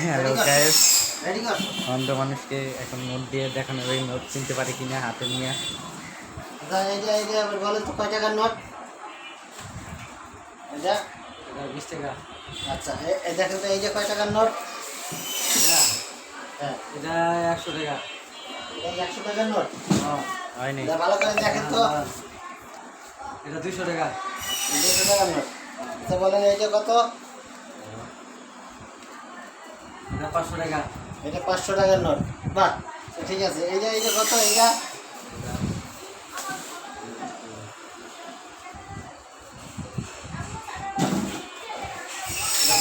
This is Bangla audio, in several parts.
হ্যালো কর অন্ধ মানুষকে এখন নোট দিয়ে দেখানো এই নোট চিনতে পারে কিনা হাতে নিয়ে। আচ্ছা, বলেন তো কয় টাকার নোট এটা বিশ টাকা। আচ্ছা এই দেখেন তো এই যে কয় টাকার নোট হ্যাঁ। এটা একশো টাকা। একশো টাকার নোট হয়নি ভালো করে দেখেন তো। এটা দুইশো টাকা। দুশো টাকার নোট আচ্ছা বলেন এইটা কত? এটা পাঁচশো টাকা। এটা পাঁচশো টাকার নোট। বাহ ঠিক আছে। কত এইটা?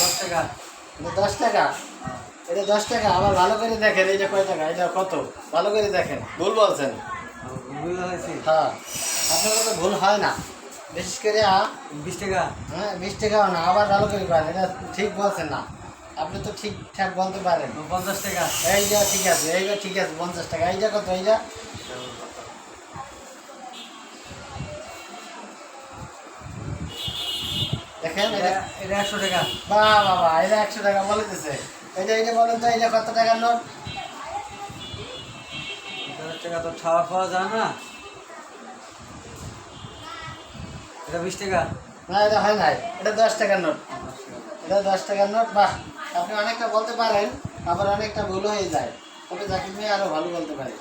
দশ টাকা। এটা দশ টাকা? এটা দশ টাকা? আবার ভালো করে দেখেন এইটা কয় টাকা? এটা কত? ভালো করে দেখেন। ভুল বলছেন। ভুল হয়েছে। হ্যাঁ। আপনার তো ভুল হয় না। বিশেষ করে বিশ টাকা। হ্যাঁ বিশ টাকাও না। আবার ভালো করে এটা ঠিক বলছেন না। আপনি তো ঠিকঠাক বলতে পারেন। পঞ্চাশ টাকা। এইটা ঠিক আছে এইটা ঠিক আছে পঞ্চাশ টাকা। এইটা কত এইটা দেখেন এটা এটা এটা একশো টাকা। বাহ বাবা এটা একশো টাকা বলে দিছে। বলেন তো কত টাকার নোট? দশ টাকা তো খাওয়া খাওয়া যায় না। এটা বিশ টাকা। না এটা হয় নাই। এটা দশ টাকার নোট। এটা দশ টাকার নোট বাহ। আপনি অনেকটা বলতে পারেন, আবার অনেকটা ভুল হয়ে যায়। তবে জাকির ভাই আরও ভালো বলতে পারে।